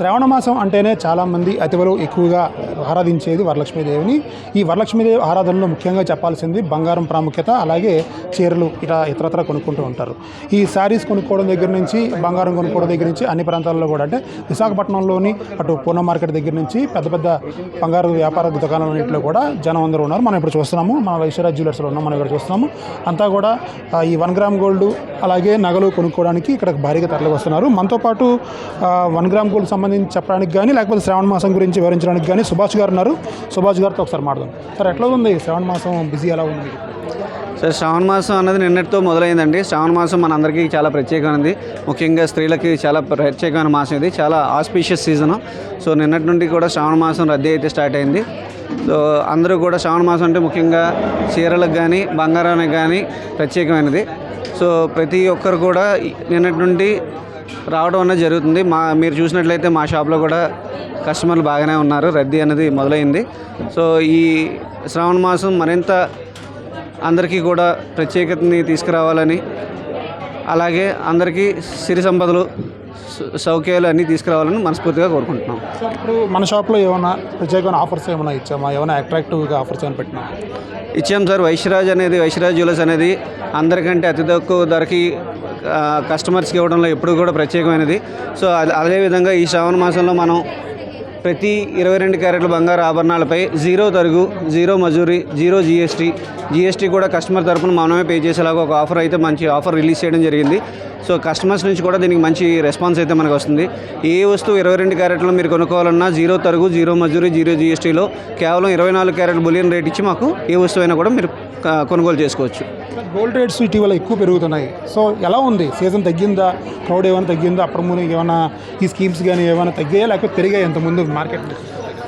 శ్రావణ మాసం అంటేనే చాలామంది అతివలు ఎక్కువగా ఆరాధించేది వరలక్ష్మీదేవిని. ఈ వరలక్ష్మీదేవి ఆరాధనలో ముఖ్యంగా చెప్పాల్సింది బంగారం ప్రాముఖ్యత అలాగే చీరలు ఇలా ఇతరత్ర కొనుక్కుంటూ ఉంటారు. ఈ శారీస్ కొనుక్కోవడం దగ్గర నుంచి బంగారం కొనుక్కోవడం దగ్గర నుంచి అన్ని ప్రాంతాల్లో కూడా అంటే విశాఖపట్నంలోని అటు పూర్ణ మార్కెట్ దగ్గర నుంచి పెద్ద పెద్ద బంగారు వ్యాపార దుకాణాలన్నింటిలో కూడా జనం అందరూ ఉన్నారు. మనం ఇప్పుడు చూస్తున్నాము మన వైశ్వరాజ్ జ్యువెలర్స్లో ఉన్నాం మనం ఇక్కడ చూస్తున్నాము. అంతా కూడా ఈ వన్ గ్రామ్ గోల్డ్ అలాగే నగలు కొనుక్కోవడానికి ఇక్కడ భారీగా తరలి వస్తున్నారు మనతో పాటు వన్ గ్రామ్ గోల్డ్ సంబంధించి చెప్పడానికి కానీ లేకపోతే శ్రావణ మాసం గురించి వివరించడానికి కానీ సుభాష్ గారు ఉన్నారు. సుభాష్ గారితో ఒకసారి మాట్లాడదాం. సార్ ఎట్లా ఉంది? శ్రావణ మాసం బిజీ ఎలా ఉంది? సార్ శ్రావణ మాసం అన్నది నిన్నటితో మొదలైందండి. శ్రావణ మాసం మనందరికీ చాలా ప్రత్యేకమైనది ముఖ్యంగా స్త్రీలకి చాలా ప్రత్యేకమైన మాసం ఇది. చాలా ఆస్పీషియస్ సీజను. సో నిన్నటి నుండి కూడా శ్రావణ మాసం రద్దీ అయితే స్టార్ట్ అయింది. సో అందరూ కూడా శ్రావణ మాసం అంటే ముఖ్యంగా చీరలకు కానీ బంగారానికి కానీ ప్రత్యేకమైనది. సో ప్రతి ఒక్కరు కూడా నిన్నటి నుండి రావడం అనేది జరుగుతుంది. మా మీరు చూసినట్లయితే మా షాప్లో కూడా కస్టమర్లు బాగానే ఉన్నారు. రద్దీ అనేది మొదలైంది. సో ఈ శ్రావణ మాసం మరింత అందరికీ కూడా ప్రత్యేకతని తీసుకురావాలని అలాగే అందరికీ సిరి సంపదలు సౌ- సౌఖ్యాలు అన్నీ తీసుకురావాలని మనస్ఫూర్తిగా కోరుకుంటున్నాం. సార్ ఇప్పుడు మన షాప్లో ఏమైనా ప్రత్యేకమైన ఆఫర్స్ ఏమైనా ఇచ్చామా? ఏమైనా అట్రాక్టివ్గా ఆఫర్స్ ఏమైనా పెట్టినా? ఇచ్చాం సార్. వైశ్యరాజ్ అనేది వైశ్యరాజ్ జ్యువెలర్స్ అనేది అందరికంటే అతి తక్కువ ధరకి కస్టమర్స్కి ఇవ్వడంలో ఎప్పుడు కూడా ప్రత్యేకమైనది. సో అదే- అదేవిధంగా ఈ శ్రావణ మాసంలో మనం ప్రతి ఇరవై రెండు క్యారెట్ల బంగారు ఆభరణాలపై జీరో తరుగు జీరో మజూరీ జీరో జీఎస్టీ జీఎస్టీ కూడా కస్టమర్ తరఫున మనమే పే చేసేలాగా ఒక ఆఫర్ అయితే మంచి ఆఫర్ రిలీజ్ చేయడం జరిగింది. సో కస్టమర్స్ నుంచి కూడా దీనికి మంచి రెస్పాన్స్ అయితే మనకు వస్తుంది. ఏ వస్తువు ఇరవై రెండు క్యారెట్లో మీరు కొనుక్కోవాలన్నా జీరో తరుగు జీరో మజూరీ జీరో జీఎస్టీలో కేవలం ఇరవై నాలుగు క్యారెట్ బులియన్ రేట్ ఇచ్చి మాకు ఏ వస్తువైనా కూడా మీరు కొనుగోలు చేసుకోవచ్చు. గోల్డ్ రేట్స్ ఇటీవల ఎక్కువ పెరుగుతున్నాయి. సో ఎలా ఉంది? సీజన్ తగ్గిందా? క్రౌడ్ ఏమైనా తగ్గిందా? అప్పుడు ముందు ఏమైనా ఈ స్కీమ్స్ కానీ ఏమైనా తగ్గాయా? లేకపోతే పెరిగాయి ఎంత ముందు మార్కెట్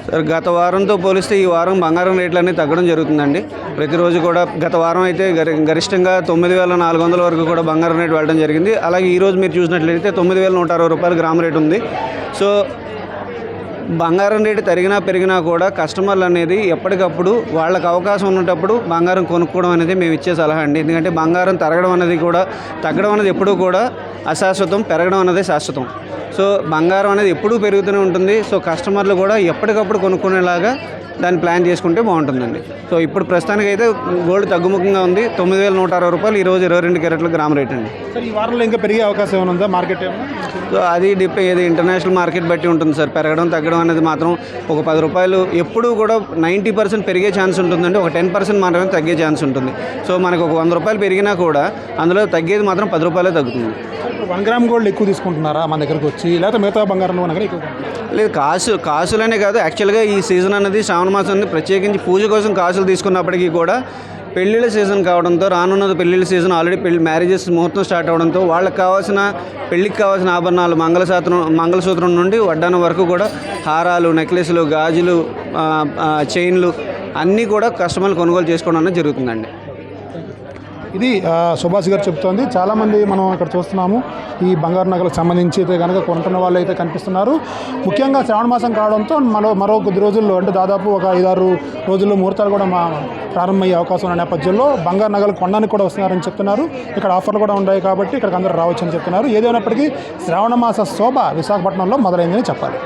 సార్ గత వారంతో పోలిస్తే ఈ వారం బంగారం రేట్లు అన్నీ తగ్గడం జరుగుతుందండి. ప్రతిరోజు కూడా గత వారం అయితే గరి గరిష్టంగా తొమ్మిది వేల నాలుగు వందల వరకు కూడా బంగారం రేటు వెళ్ళడం జరిగింది. అలాగే ఈరోజు మీరు చూసినట్లయితే తొమ్మిది వేల నూట అరవై రూపాయలు గ్రామ్ రేటు ఉంది. సో బంగారం రేటు తరిగినా పెరిగినా కూడా కస్టమర్లు అనేది ఎప్పటికప్పుడు వాళ్ళకి అవకాశం ఉన్నప్పుడు బంగారం కొనుక్కోవడం అనేది మేము ఇచ్చే సలహా అండి. ఎందుకంటే బంగారం తరగడం అనేది కూడా తగ్గడం అనేది ఎప్పుడూ కూడా అశాశ్వతం పెరగడం అనేది శాశ్వతం. సో బంగారం అనేది ఎప్పుడూ పెరుగుతూనే ఉంటుంది. సో కస్టమర్లు కూడా ఎప్పటికప్పుడు కొనుక్కునేలాగా దాన్ని ప్లాన్ చేసుకుంటే బాగుంటుందండి. సో ఇప్పుడు ప్రస్తుతానికి అయితే గోల్డ్ తగ్గుముఖంగా ఉంది. తొమ్మిది వేల నూట అరవై రూపాయలు ఈరోజు ఇరవై రెండు క్యారెట్ల గ్రామ్ రేట్ అండి. సార్ ఈ వారంలో ఇంకా పెరిగే అవకాశం ఏమైనా ఉందా మార్కెట్ ఏమైనా సో అది డిప్ ఇది ఇంటర్నేషనల్ మార్కెట్ బట్టి ఉంటుంది సార్. పెరగడం తగ్గడం అనేది మాత్రం ఒక పది రూపాయలు ఎప్పుడూ కూడా నైంటీ పర్సెంట్ పెరిగే ఛాన్స్ ఉంటుందండి. ఒక టెన్ పర్సెంట్ మాత్రమే తగ్గే ఛాన్స్ ఉంటుంది. సో మనకు ఒక వంద రూపాయలు పెరిగినా కూడా అందులో తగ్గేది మాత్రం పది రూపాయలే తగ్గుతుంది. వన్ గ్రామ్ గోల్డ్ ఎక్కువ తీసుకుంటున్నారా మన దగ్గరకు వచ్చి? లేకపోతే మిగతా బంగారం అనగా ఎక్కువ లేదు కాసు కాసులనే కాదు. యాక్చువల్గా ఈ సీజన్ అనేది శ్రావణ మాసం అనేది ప్రత్యేకించి పూజ కోసం కాసులు తీసుకున్నప్పటికీ కూడా పెళ్ళిళ్ళ సీజన్ కావడంతో రానున్నది పెళ్ళిళ్ళ సీజన్ ఆల్రెడీ పెళ్ళి మ్యారేజెస్ ముహూర్తం స్టార్ట్ అవడంతో వాళ్ళకి కావాల్సిన పెళ్ళికి కావాల్సిన ఆభరణాలు మంగళసూత్రం మంగళసూత్రం నుండి వడ్డానం వరకు కూడా హారాలు నెక్లెస్లు గాజులు చైన్లు అన్నీ కూడా కస్టమర్లు కొనుగోలు చేసుకోవడం అనేది జరుగుతుందండి. ఇది సుభాష్ గారు చెప్తోంది చాలామంది మనం ఇక్కడ చూస్తున్నాము. ఈ బంగారు నగలకు సంబంధించి అయితే కనుక కొంటున్న వాళ్ళు అయితే కనిపిస్తున్నారు. ముఖ్యంగా శ్రావణ మాసం కావడంతో మరో మరో కొద్ది రోజుల్లో అంటే దాదాపు ఒక ఐదారు రోజుల్లో ముహూర్తాలు కూడా మా ప్రారంభమయ్యే అవకాశం ఉన్న నేపథ్యంలో బంగారు నగలు కొనడానికి కూడా వస్తున్నారని చెప్తున్నారు. ఇక్కడ ఆఫర్లు కూడా ఉన్నాయి కాబట్టి ఇక్కడికి అందరూ రావచ్చని చెప్తున్నారు. ఏదైనప్పటికీ శ్రావణ మాస శోభ విశాఖపట్నంలో మొదలైందని చెప్పాలి.